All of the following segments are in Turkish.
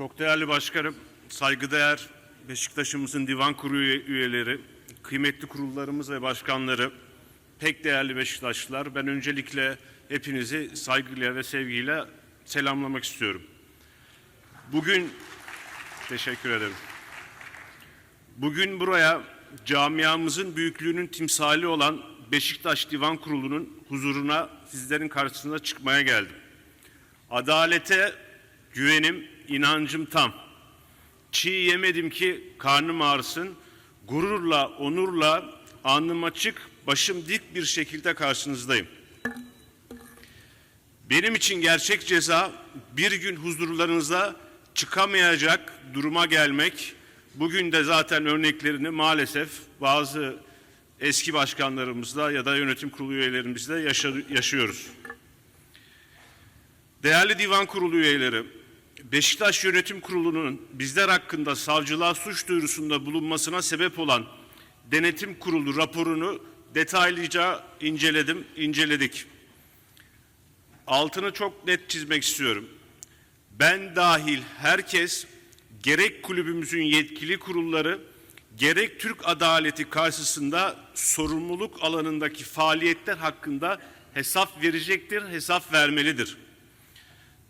Çok değerli başkanım, saygıdeğer Beşiktaş'ımızın divan kurulu üye- üyeleri, kıymetli kurullarımız ve başkanları, pek değerli Beşiktaşlılar, ben öncelikle hepinizi saygıyla ve sevgiyle selamlamak istiyorum. Bugün, teşekkür ederim. Bugün buraya camiamızın büyüklüğünün timsali olan Beşiktaş Divan Kurulu'nun huzuruna sizlerin karşısına çıkmaya geldim. Adalete güvenim, inancım tam. Çiğ yemedim ki karnım ağrısın. Gururla, onurla, alnım açık, başım dik bir şekilde karşınızdayım. Benim için gerçek ceza bir gün huzurlarınıza çıkamayacak duruma gelmek. Bugün de zaten örneklerini maalesef bazı eski başkanlarımızla ya da yönetim kurulu üyelerimizle yaşıyoruz. Değerli divan kurulu üyeleri, Beşiktaş Yönetim Kurulu'nun bizler hakkında savcılığa suç duyurusunda bulunmasına sebep olan denetim kurulu raporunu detaylıca inceledim, inceledik. Altını çok net çizmek istiyorum. Ben dahil herkes gerek kulübümüzün yetkili kurulları gerek Türk adaleti karşısında sorumluluk alanındaki faaliyetler hakkında hesap verecektir, hesap vermelidir.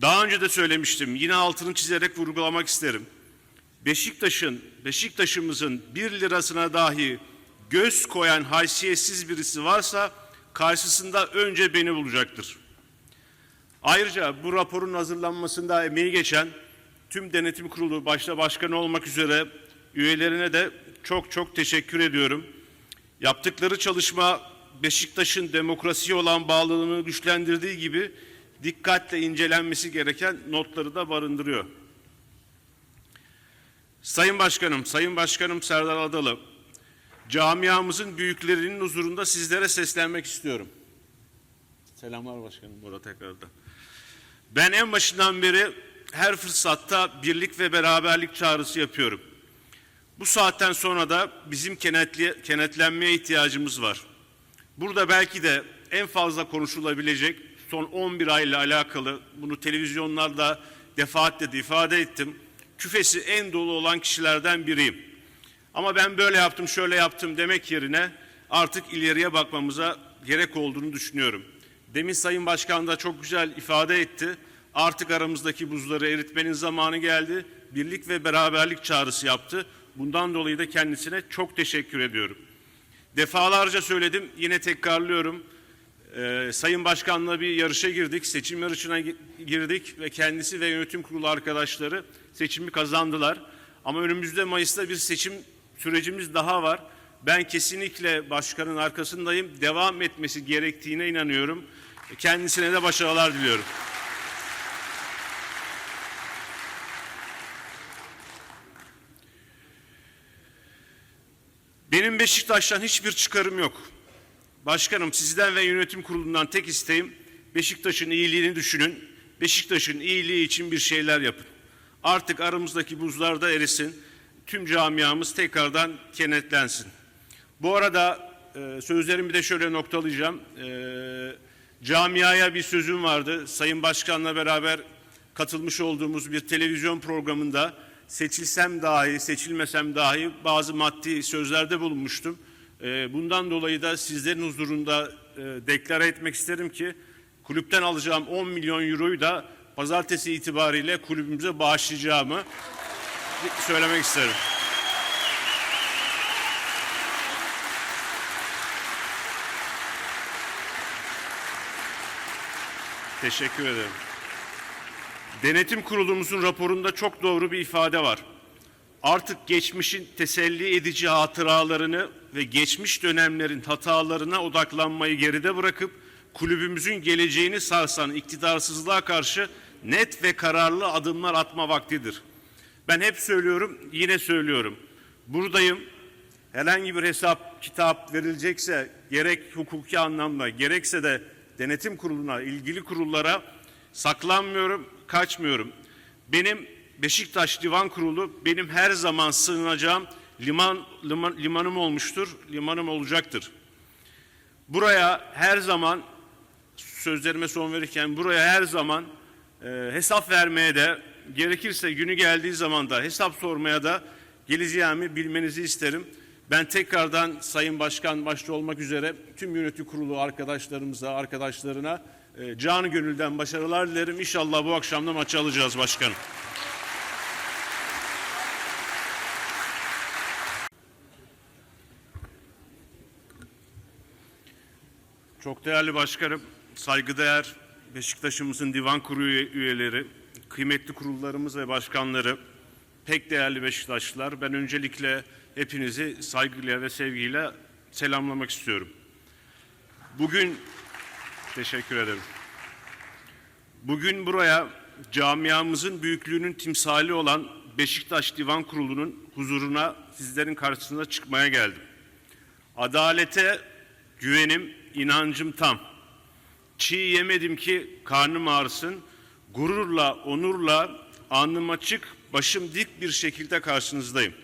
Daha önce de söylemiştim. Yine altını çizerek vurgulamak isterim. Beşiktaş'ın, Beşiktaş'ımızın bir lirasına dahi göz koyan haysiyetsiz birisi varsa karşısında önce beni bulacaktır. Ayrıca bu raporun hazırlanmasında emeği geçen tüm denetim kurulu başta başkan olmak üzere üyelerine de çok çok teşekkür ediyorum. Yaptıkları çalışma Beşiktaş'ın demokrasiye olan bağlılığını güçlendirdiği gibi dikkatle incelenmesi gereken notları da barındırıyor. Sayın Başkanım, Sayın Başkanım Serdar Adalı, camiamızın büyüklerinin huzurunda sizlere seslenmek istiyorum. Selamlar başkanım burada tekrardan. Ben en başından beri her fırsatta birlik ve beraberlik çağrısı yapıyorum. Bu saatten sonra da bizim kenetli, kenetlenmeye ihtiyacımız var. Burada belki de en fazla konuşulabilecek son 11 ayla alakalı bunu televizyonlarda defaatle de ifade ettim. Küfesi en dolu olan kişilerden biriyim. Ama ben böyle yaptım, şöyle yaptım demek yerine artık ileriye bakmamıza gerek olduğunu düşünüyorum. Demin Sayın Başkan da çok güzel ifade etti. Artık aramızdaki buzları eritmenin zamanı geldi. Birlik ve beraberlik çağrısı yaptı. Bundan dolayı da kendisine çok teşekkür ediyorum. Defalarca söyledim, yine tekrarlıyorum. Ee, Sayın Başkan'la bir yarışa girdik, seçim yarışına gi- girdik ve kendisi ve yönetim kurulu arkadaşları seçimi kazandılar. Ama önümüzde Mayıs'ta bir seçim sürecimiz daha var. Ben kesinlikle başkanın arkasındayım. Devam etmesi gerektiğine inanıyorum. Kendisine de başarılar diliyorum. Benim Beşiktaş'tan hiçbir çıkarım yok. Başkanım sizden ve yönetim kurulundan tek isteğim Beşiktaş'ın iyiliğini düşünün. Beşiktaş'ın iyiliği için bir şeyler yapın. Artık aramızdaki buzlar da erisin. Tüm camiamız tekrardan kenetlensin. Bu arada e, sözlerimi de şöyle noktalayacağım. E, camiaya bir sözüm vardı. Sayın Başkan'la beraber katılmış olduğumuz bir televizyon programında seçilsem dahi, seçilmesem dahi bazı maddi sözlerde bulunmuştum. Ee, Bundan dolayı da sizlerin huzurunda e, deklare etmek isterim ki kulüpten alacağım 10 milyon euroyu da pazartesi itibariyle kulübümüze bağışlayacağımı söylemek isterim. Teşekkür ederim. Denetim kurulumuzun raporunda çok doğru bir ifade var. Artık geçmişin teselli edici hatıralarını ve geçmiş dönemlerin hatalarına odaklanmayı geride bırakıp kulübümüzün geleceğini sarsan iktidarsızlığa karşı net ve kararlı adımlar atma vaktidir. Ben hep söylüyorum, yine söylüyorum. Buradayım. Herhangi bir hesap, kitap verilecekse gerek hukuki anlamda gerekse de denetim kuruluna, ilgili kurullara saklanmıyorum, kaçmıyorum. Benim Beşiktaş Divan Kurulu benim her zaman sığınacağım liman, liman limanım olmuştur, limanım olacaktır. Buraya her zaman sözlerime son verirken buraya her zaman e, hesap vermeye de gerekirse günü geldiği zaman da hesap sormaya da geleceğimi bilmenizi isterim. Ben tekrardan Sayın Başkan başta olmak üzere tüm yönetim kurulu arkadaşlarımıza, arkadaşlarına e, canı gönülden başarılar dilerim. İnşallah bu akşam da maçı alacağız başkanım. Çok değerli başkanım, saygıdeğer Beşiktaş'ımızın divan kurulu üye- üyeleri, kıymetli kurullarımız ve başkanları, pek değerli Beşiktaşlılar, ben öncelikle hepinizi saygıyla ve sevgiyle selamlamak istiyorum. Bugün, teşekkür ederim. Bugün buraya camiamızın büyüklüğünün timsali olan Beşiktaş Divan Kurulu'nun huzuruna sizlerin karşısına çıkmaya geldim. Adalete güvenim, inancım tam. Çiğ yemedim ki karnım ağrısın. Gururla, onurla, alnım açık, başım dik bir şekilde karşınızdayım.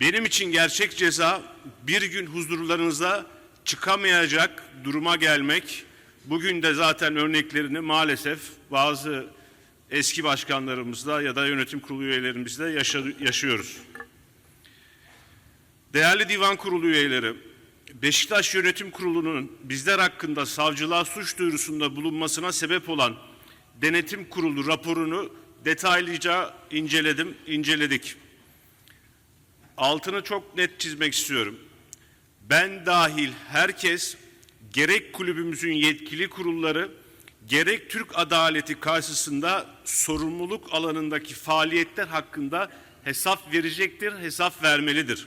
Benim için gerçek ceza bir gün huzurlarınıza çıkamayacak duruma gelmek. Bugün de zaten örneklerini maalesef bazı eski başkanlarımızla ya da yönetim kurulu üyelerimizle yaşa- yaşıyoruz. Değerli divan kurulu üyeleri, Beşiktaş Yönetim Kurulu'nun bizler hakkında savcılığa suç duyurusunda bulunmasına sebep olan denetim kurulu raporunu detaylıca inceledim, inceledik. Altını çok net çizmek istiyorum. Ben dahil herkes gerek kulübümüzün yetkili kurulları gerek Türk adaleti karşısında sorumluluk alanındaki faaliyetler hakkında hesap verecektir, hesap vermelidir.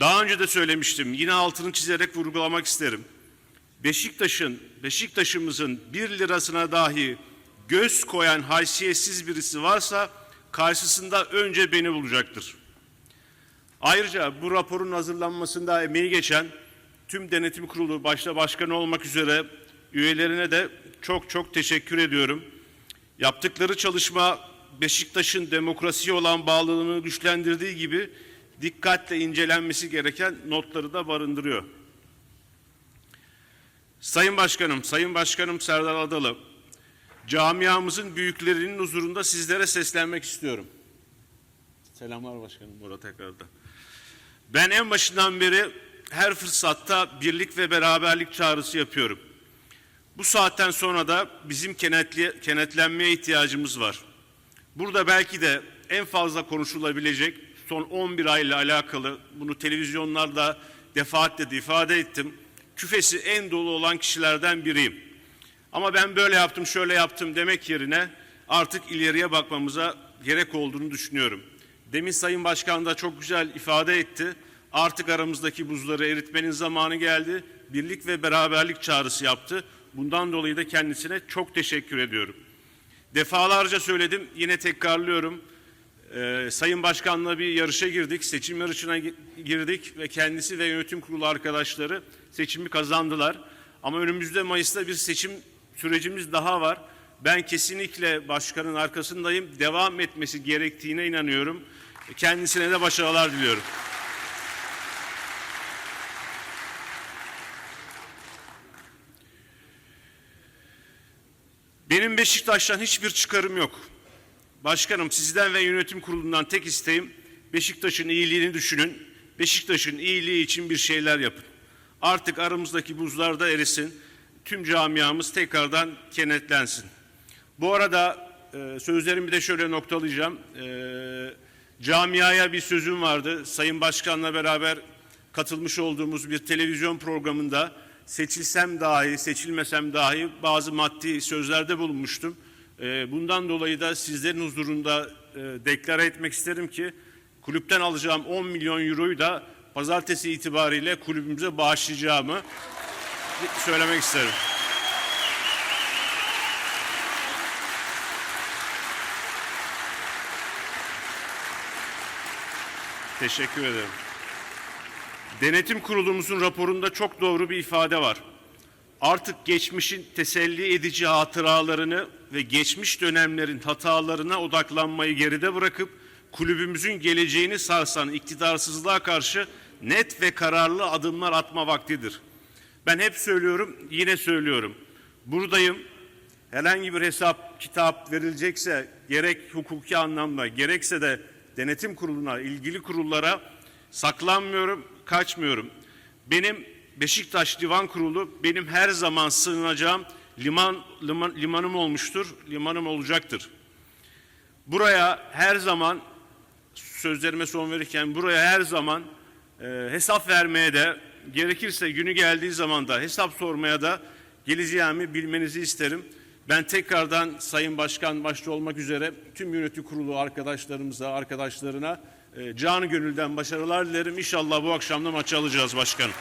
Daha önce de söylemiştim. Yine altını çizerek vurgulamak isterim. Beşiktaş'ın, Beşiktaş'ımızın bir lirasına dahi göz koyan haysiyetsiz birisi varsa karşısında önce beni bulacaktır. Ayrıca bu raporun hazırlanmasında emeği geçen tüm denetim kurulu başta başkan olmak üzere üyelerine de çok çok teşekkür ediyorum. Yaptıkları çalışma Beşiktaş'ın demokrasiye olan bağlılığını güçlendirdiği gibi dikkatle incelenmesi gereken notları da barındırıyor. Sayın Başkanım, Sayın Başkanım Serdar Adalı, camiamızın büyüklerinin huzurunda sizlere seslenmek istiyorum. Selamlar başkanım burada tekrardan. Ben en başından beri her fırsatta birlik ve beraberlik çağrısı yapıyorum. Bu saatten sonra da bizim kenetli, kenetlenmeye ihtiyacımız var. Burada belki de en fazla konuşulabilecek son 11 ayla alakalı bunu televizyonlarda defaatle de ifade ettim. Küfesi en dolu olan kişilerden biriyim. Ama ben böyle yaptım, şöyle yaptım demek yerine artık ileriye bakmamıza gerek olduğunu düşünüyorum. Demin Sayın Başkan da çok güzel ifade etti. Artık aramızdaki buzları eritmenin zamanı geldi. Birlik ve beraberlik çağrısı yaptı. Bundan dolayı da kendisine çok teşekkür ediyorum. Defalarca söyledim, yine tekrarlıyorum. Ee, Sayın Başkan'la bir yarışa girdik, seçim yarışına gi- girdik ve kendisi ve yönetim kurulu arkadaşları seçimi kazandılar. Ama önümüzde Mayıs'ta bir seçim sürecimiz daha var. Ben kesinlikle başkanın arkasındayım. Devam etmesi gerektiğine inanıyorum. Kendisine de başarılar diliyorum. Benim Beşiktaş'tan hiçbir çıkarım yok. Başkanım sizden ve yönetim kurulundan tek isteğim Beşiktaş'ın iyiliğini düşünün. Beşiktaş'ın iyiliği için bir şeyler yapın. Artık aramızdaki buzlar da erisin. Tüm camiamız tekrardan kenetlensin. Bu arada e, sözlerimi de şöyle noktalayacağım. E, camiaya bir sözüm vardı. Sayın Başkan'la beraber katılmış olduğumuz bir televizyon programında seçilsem dahi, seçilmesem dahi bazı maddi sözlerde bulunmuştum. E, bundan dolayı da sizlerin huzurunda e, deklare etmek isterim ki kulüpten alacağım 10 milyon euroyu da pazartesi itibariyle kulübümüze bağışlayacağımı söylemek isterim. Teşekkür ederim. Denetim kurulumuzun raporunda çok doğru bir ifade var. Artık geçmişin teselli edici hatıralarını ve geçmiş dönemlerin hatalarına odaklanmayı geride bırakıp kulübümüzün geleceğini sarsan iktidarsızlığa karşı net ve kararlı adımlar atma vaktidir. Ben hep söylüyorum, yine söylüyorum. Buradayım. herhangi bir hesap kitap verilecekse gerek hukuki anlamda gerekse de denetim kuruluna, ilgili kurullara saklanmıyorum, kaçmıyorum. Benim Beşiktaş Divan Kurulu benim her zaman sığınacağım liman, liman limanım olmuştur, limanım olacaktır. Buraya her zaman sözlerime son verirken buraya her zaman e, hesap vermeye de gerekirse günü geldiği zaman da hesap sormaya da geleceğimi bilmenizi isterim. Ben tekrardan Sayın Başkan başta olmak üzere tüm yönetim kurulu arkadaşlarımıza, arkadaşlarına e, canı gönülden başarılar dilerim. İnşallah bu akşam da maçı alacağız başkanım.